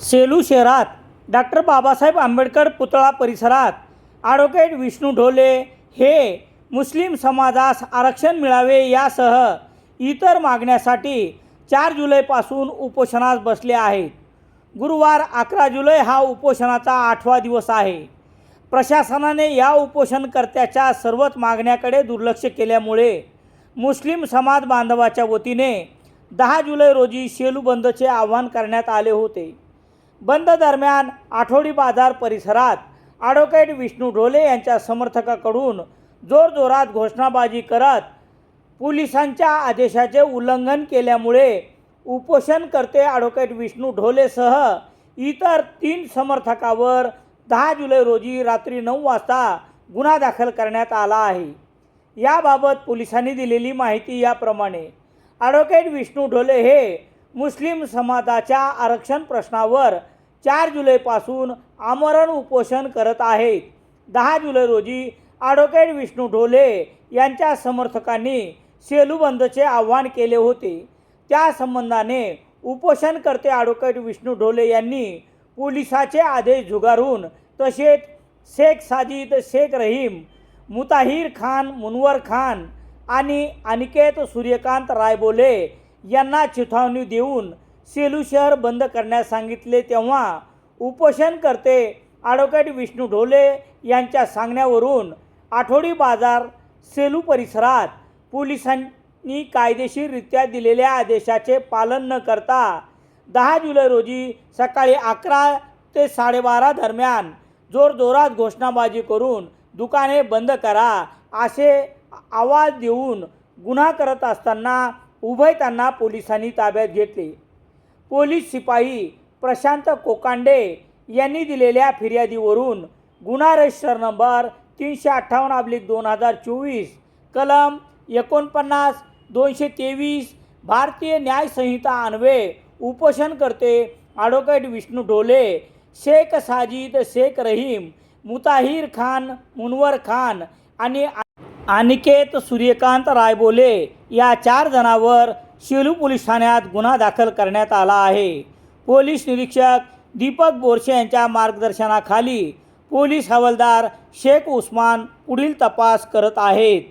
सेलू शहरात डॉक्टर बाबासाहेब आंबेडकर पुतळा परिसरात. ॲडव्होकेट विष्णू ढोले हे मुस्लिम समाजास आरक्षण मिळावे यासह इतर मागण्यासाठी चार जुलैपासून उपोषणास बसले आहेत. गुरुवार अकरा जुलै हा उपोषणाचा आठवा दिवस आहे. प्रशासनाने या उपोषणकर्त्याच्या सर्वच मागण्याकडे दुर्लक्ष केल्यामुळे मुस्लिम समाज बांधवाच्या वतीने दहा जुलै रोजी शेलू बंदचे आवाहन करण्यात आले होते. बंद दरम्यान आठवडी बाजार परिसरात ॲडव्होकेट विष्णू ढोले यांच्या समर्थकाकडून जोरजोरात घोषणाबाजी करत पोलिसांच्या आदेशाचे उल्लंघन केल्यामुळे उपोषणकर्ते ॲडव्होकेट विष्णू ढोलेसह इतर तीन समर्थकावर दहा जुलै रोजी रात्री नऊ वाजता गुन्हा दाखल करण्यात आला आहे. याबाबत पोलिसांनी दिलेली माहिती याप्रमाणे ॲडव्होकेट विष्णू ढोले हे मुस्लिम समाजाच्या आरक्षण प्रश्नावर चार जुलैपासून आमरण उपोषण करत आहेत दहा जुलै रोजी ॲडव्होकेट विष्णू ढोले यांच्या समर्थकांनी सेलूबंदचे आव्हान आवाहन केले होते. त्या संबंधाने उपोषणकर्ते ॲडव्होकेट विष्णू ढोले यांनी पोलिसाचे आदेश झुगारून तसेच शेख साजिद शेख रहीम मुताहिर खान मुनवर खान आणि अनिकेत सूर्यकांत रायबोले यांना चिथावणी देऊन सेलू शहर बंद करण्यास सांगितले तेव्हा उपोषणकर्ते ॲडव्होकेट विष्णू ढोले यांच्या सांगण्यावरून आठवडी बाजार सेलू परिसरात पोलिसांनी कायदेशीररित्या दिलेल्या आदेशाचे पालन न करता दहा जुलै रोजी सकाळी अकरा ते साडेबारा दरम्यान जोरजोरात घोषणाबाजी करून दुकाने बंद करा असे आवाज देऊन गुन्हा करत असताना उभय त्यांना पोलिसांनी ताब्यात घेतले. पोलीस शिपाई प्रशांत कोकांडे यांनी दिलेल्या फिर्यादीवरून गुन्हा रजिस्टर नंबर तीनशे अठ्ठावन्न अब्लिक दोन हजार चोवीस कलम एकोणपन्नास दोनशे तेवीस भारतीय न्यायसंहिता अन्वे उपोषणकर्ते ॲडव्होकेट विष्णू ढोले शेख साजिद शेख रहीम मुताहिर खान मुनवर खान आणि अनिकेत सूर्यकांत रायबोले या चार जणांवर शेलू पोलीस ठाण्यात गुन्हा दाखल करण्यात आला आहे. पोलीस निरीक्षक दीपक बोरसे यांच्या मार्गदर्शनाखाली पोलीस हवालदार शेख उस्मान पुढील तपास करत आहेत.